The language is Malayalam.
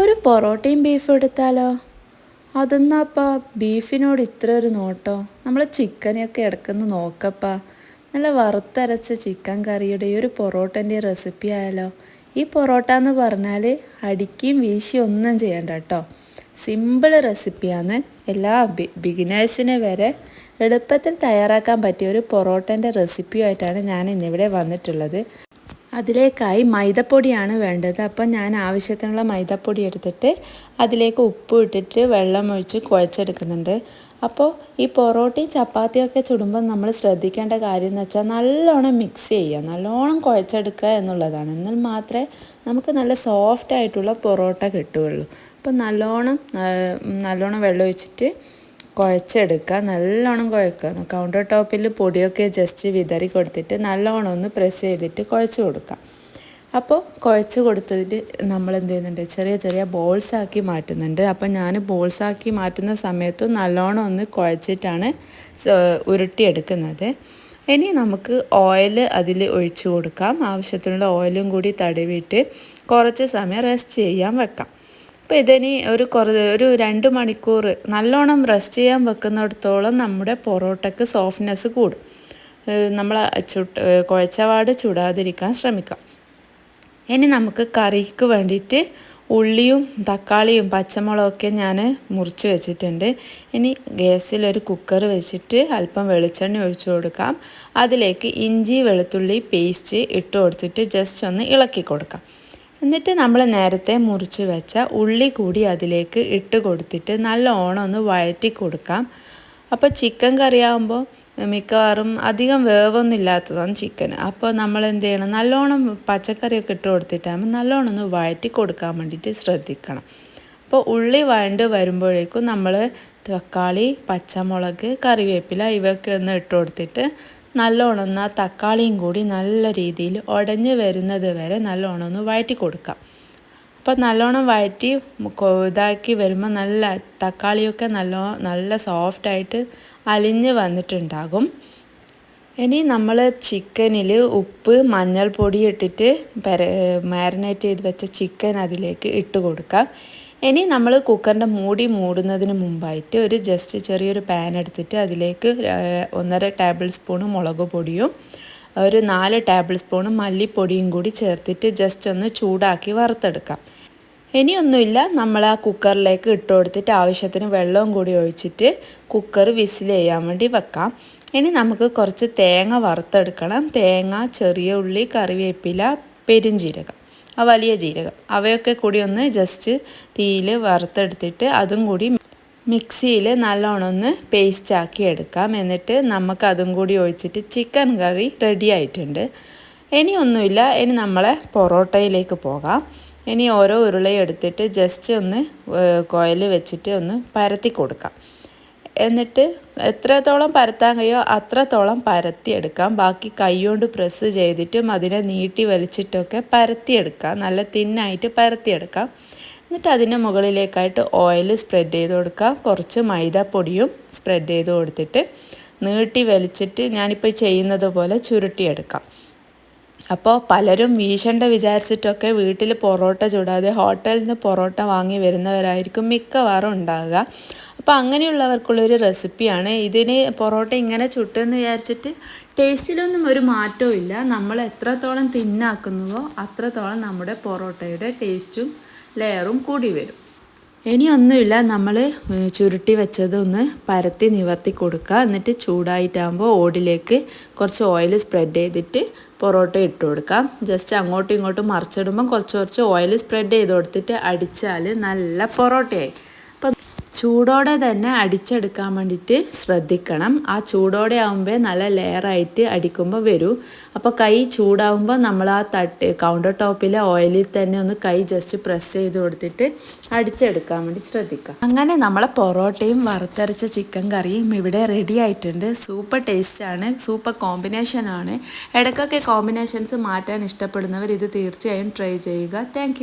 ഒരു പൊറോട്ടയും ബീഫും എടുത്താലോ? അതെന്നാപ്പാ ബീഫിനോട് ഇത്ര ഒരു നോട്ടോ? നമ്മൾ ചിക്കനെയൊക്കെ ഇടക്കുന്ന നോക്കപ്പാ. നല്ല വറുത്തരച്ച ചിക്കൻ കറിയുടെ ഒരു പൊറോട്ടന്റെ റെസിപ്പി ആയാലോ? ഈ പൊറോട്ട എന്ന് പറഞ്ഞാൽ അടിക്കുകയും വീശിയും ഒന്നും ചെയ്യണ്ട കേട്ടോ. സിമ്പിൾ റെസിപ്പിയാണ്. എല്ലാ ബിഗിനേഴ്സിനെ വരെ എളുപ്പത്തിൽ തയ്യാറാക്കാൻ പറ്റിയ ഒരു പൊറോട്ടന്റെ റെസിപ്പിയുമായിട്ടാണ് ഞാൻ ഇന്നിവിടെ വന്നിട്ടുള്ളത്. അതിലേക്കായി മൈദപ്പൊടിയാണ് വേണ്ടത്. അപ്പം ഞാൻ ആവശ്യത്തിനുള്ള മൈദപ്പൊടി എടുത്തിട്ട് അതിലേക്ക് ഉപ്പ് ഇട്ടിട്ട് വെള്ളം ഒഴിച്ച് കുഴച്ചെടുക്കുന്നുണ്ട്. അപ്പോൾ ഈ പൊറോട്ടയും ചപ്പാത്തിയൊക്കെ ചുടുമ്പോൾ നമ്മൾ ശ്രദ്ധിക്കേണ്ട കാര്യം എന്ന് വെച്ചാൽ നല്ലോണം മിക്സ് ചെയ്യുക. നല്ലോണം കുഴച്ചെടുക്കുക എന്നുള്ളതാണ്. എന്നാൽ മാത്രമേ നമുക്ക് നല്ല സോഫ്റ്റ് ആയിട്ടുള്ള പൊറോട്ട കിട്ടുകയുള്ളൂ. അപ്പോൾ നല്ലോണം നല്ലോണം വെള്ളം ഒഴിച്ചിട്ട് കുഴച്ചെടുക്കുക നല്ലോണം കുഴക്കുക. കൗണ്ടർ ടോപ്പിൽ പൊടിയൊക്കെ ജസ്റ്റ് വിതറി കൊടുത്തിട്ട് നല്ലോണം ഒന്ന് പ്രസ് ചെയ്തിട്ട് കുഴച്ച് കൊടുക്കാം അപ്പോൾ കുഴച്ച് കൊടുത്തിട്ട് നമ്മൾ എന്ത് ചെയ്യുന്നുണ്ട്? ചെറിയ ചെറിയ ബോൾസ് ആക്കി മാറ്റുന്നുണ്ട്. അപ്പോൾ ഞാൻ ബോൾസ് ആക്കി മാറ്റുന്ന സമയത്ത് നല്ലോണം ഒന്ന് കുഴച്ചിട്ടാണ് ഉരുട്ടിയെടുക്കുന്നത്. ഇനി നമുക്ക് ഓയിൽ അതിൽ ഒഴിച്ചു കൊടുക്കാം. ആവശ്യത്തിനുള്ള ഓയിലും കൂടി തടവിയിട്ട് കുറച്ച് സമയം റെസ്റ്റ് ചെയ്യാൻ വെക്കാം. അപ്പോൾ ഇതിനി ഒരു കുറ ഒരു രണ്ട് മണിക്കൂർ നല്ലോണം റെസ്റ്റ് ചെയ്യാൻ വെക്കുന്നിടത്തോളം നമ്മുടെ പൊറോട്ടയ്ക്ക് സോഫ്റ്റ്നെസ് കൂടും. നമ്മൾ ചുട്ട് കുഴച്ചവാട് ചുടാതിരിക്കാൻ ശ്രമിക്കാം. ഇനി നമുക്ക് കറിക്ക് വേണ്ടിയിട്ട് ഉള്ളിയും തക്കാളിയും പച്ചമുളകൊക്കെ ഞാൻ മുറിച്ച് വെച്ചിട്ടുണ്ട്. ഇനി ഗ്യാസിൽ ഒരു കുക്കർ വെച്ചിട്ട് അല്പം വെളിച്ചെണ്ണ ഒഴിച്ചു കൊടുക്കാം. അതിലേക്ക് ഇഞ്ചി വെളുത്തുള്ളി പേസ്റ്റ് ഇട്ട് കൊടുത്തിട്ട് ജസ്റ്റ് ഒന്ന് ഇളക്കി കൊടുക്കാം. എന്നിട്ട് നമ്മൾ നേരത്തെ മുറിച്ച് വെച്ച ഉള്ളി കൂടി അതിലേക്ക് ഇട്ട് കൊടുത്തിട്ട് നല്ലോണം ഒന്ന് വഴറ്റി കൊടുക്കാം. അപ്പോൾ ചിക്കൻ കറിയാകുമ്പോൾ മിക്കവാറും അധികം വേവൊന്നും ഇല്ലാത്തതാണ് ചിക്കൻ അപ്പോൾ നമ്മൾ എന്ത് ചെയ്യണം? നല്ലോണം പച്ചക്കറിയൊക്കെ ഇട്ട് കൊടുത്തിട്ടാകുമ്പോൾ നല്ലോണം ഒന്ന് വഴറ്റി കൊടുക്കാൻ വേണ്ടിയിട്ട് ശ്രദ്ധിക്കണം. അപ്പോൾ ഉള്ളി വഴണ്ട് വരുമ്പോഴേക്കും നമ്മൾ തക്കാളി പച്ചമുളക് കറിവേപ്പില ഇവയൊക്കെ ഒന്ന് ഇട്ട് കൊടുത്തിട്ട് നല്ലോണം ആ തക്കാളിയും കൂടി നല്ല രീതിയിൽ ഉടഞ്ഞ് വരുന്നത് വരെ നല്ലോണം ഒന്ന് വഴറ്റി കൊടുക്കാം. അപ്പോൾ നല്ലോണം വഴറ്റി ഇതാക്കി വരുമ്പോൾ നല്ല തക്കാളിയൊക്കെ നല്ല നല്ല സോഫ്റ്റായിട്ട് അലിഞ്ഞ് വന്നിട്ടുണ്ടാകും. ഇനി നമ്മൾ ചിക്കനിൽ ഉപ്പ് മഞ്ഞൾപ്പൊടി ഇട്ടിട്ട് മാരിനേറ്റ് ചെയ്ത് വെച്ച ചിക്കൻ അതിലേക്ക് ഇട്ട് കൊടുക്കാം. ഇനി നമ്മൾ കുക്കറിന്റെ മൂടി മൂടുന്നതിന് മുമ്പായിട്ട് ഒരു ജസ്റ്റ് ചെറിയൊരു പാൻ എടുത്തിട്ട് അതിലേക്ക് ഒന്നര ടേബിൾ സ്പൂൺ മുളക് പൊടിയും ഒരു നാല് ടേബിൾ സ്പൂൺ മല്ലിപ്പൊടിയും കൂടി ചേർത്തിട്ട് ജസ്റ്റ് ഒന്ന് ചൂടാക്കി വറുത്തെടുക്കാം. ഇനിയൊന്നുമില്ല നമ്മൾ ആ കുക്കറിലേക്ക് ഇട്ട് കൊടുത്തിട്ട് ആവശ്യത്തിന് വെള്ളവും കൂടി ഒഴിച്ചിട്ട് കുക്കർ വിസിൽ ചെയ്യാൻ വേണ്ടി വെക്കാം. ഇനി നമുക്ക് കുറച്ച് തേങ്ങ വറുത്തെടുക്കണം. തേങ്ങ ചെറിയ ഉള്ളി കറിവേപ്പില പെരുംജീരകം. ആ വലിയ ജീരകം. അവയൊക്കെ കൂടി ഒന്ന് ജസ്റ്റ് തീയിൽ വറുത്തെടുത്തിട്ട് അതും കൂടി മിക്സിയിൽ നല്ലോണം ഒന്ന് പേസ്റ്റ് ആക്കി എടുക്കാം. എന്നിട്ട് നമുക്ക് അതും കൂടി ഒഴിച്ചിട്ട് ചിക്കൻ കറി റെഡി ആയിട്ടുണ്ട്. ഇനി ഒന്നുമില്ല. ഇനി നമ്മളെ പൊറോട്ടയിലേക്ക് പോകാം. ഇനി ഓരോ ഉരുളയും എടുത്തിട്ട് ജസ്റ്റ് ഒന്ന് കോയിൽ വെച്ചിട്ട് ഒന്ന് പരത്തി കൊടുക്കാം. എന്നിട്ട് എത്രത്തോളം പരത്താൻ കഴിയോ അത്രത്തോളം പരത്തിയെടുക്കാം. ബാക്കി കൈകൊണ്ട് പ്രസ് ചെയ്തിട്ടും അതിനെ നീട്ടി വലിച്ചിട്ടൊക്കെ പരത്തിയെടുക്കാം. നല്ല തിന്നായിട്ട് പരത്തിയെടുക്കാം. എന്നിട്ട് അതിന് മുകളിലേക്കായിട്ട് ഓയിൽ സ്പ്രെഡ് ചെയ്ത് കൊടുക്കാം. കുറച്ച് മൈദപ്പൊടിയും സ്പ്രെഡ് ചെയ്ത് കൊടുത്തിട്ട് നീട്ടി വലിച്ചിട്ട് ഞാനിപ്പോൾ ചെയ്യുന്നത് പോലെ ചുരുട്ടിയെടുക്കാം. അപ്പോൾ പലരും വീശണ്ട വിചാരിച്ചിട്ടൊക്കെ വീട്ടിൽ പൊറോട്ട ചൂടാതെ ഹോട്ടലിൽ നിന്ന് പൊറോട്ട വാങ്ങി വരുന്നവരായിരിക്കും മിക്കവാറും ഉണ്ടാവുക. അപ്പോൾ അങ്ങനെയുള്ളവർക്കുള്ളൊരു റെസിപ്പിയാണ്. ഇതിന് പൊറോട്ട ഇങ്ങനെ ചുട്ടെന്ന് വിചാരിച്ചിട്ട് ടേസ്റ്റിലൊന്നും ഒരു മാറ്റവും ഇല്ല. നമ്മൾ എത്രത്തോളം തിന്നാക്കുന്നുവോ അത്രത്തോളം നമ്മുടെ പൊറോട്ടയുടെ ടേസ്റ്റും ലെയറും കൂടി വരും. ഇനിയൊന്നുമില്ല നമ്മൾ ചുരുട്ടി വെച്ചത് ഒന്ന് പരത്തി നിവർത്തി കൊടുക്കുക എന്നിട്ട് ചൂടായിട്ടാകുമ്പോൾ ഓടിലേക്ക് കുറച്ച് ഓയിൽ സ്പ്രെഡ് ചെയ്തിട്ട് പൊറോട്ട ഇട്ട് കൊടുക്കാം. ജസ്റ്റ് അങ്ങോട്ടും ഇങ്ങോട്ടും മറിച്ചിടുമ്പോൾ കുറച്ച് കുറച്ച് ഓയിൽ സ്പ്രെഡ് ചെയ്ത് കൊടുത്തിട്ട് അടിച്ചാൽ നല്ല പൊറോട്ടയായി. ചൂടോടെ തന്നെ അടിച്ചെടുക്കാൻ വേണ്ടിയിട്ട് ശ്രദ്ധിക്കണം. ആ ചൂടോടെ ആകുമ്പോൾ നല്ല ലെയറായിട്ട് അടിക്കുമ്പോൾ വരൂ. അപ്പോൾ കൈ ചൂടാവുമ്പോൾ നമ്മൾ ആ തട്ട് കൗണ്ടർ ടോപ്പിലെ ഓയിലിൽ തന്നെ ഒന്ന് കൈ ജസ്റ്റ് പ്രസ് ചെയ്ത് കൊടുത്തിട്ട് അടിച്ചെടുക്കാൻ വേണ്ടി ശ്രദ്ധിക്കാം. അങ്ങനെ നമ്മളെ പൊറോട്ടയും വറുത്തരച്ച ചിക്കൻ കറിയും ഇവിടെ റെഡി ആയിട്ടുണ്ട്. സൂപ്പർ ടേസ്റ്റാണ് സൂപ്പർ കോമ്പിനേഷനാണ് ഇടയ്ക്കൊക്കെ കോമ്പിനേഷൻസ് മാറ്റാൻ ഇഷ്ടപ്പെടുന്നവർ ഇത് തീർച്ചയായും ട്രൈ ചെയ്യുക. താങ്ക്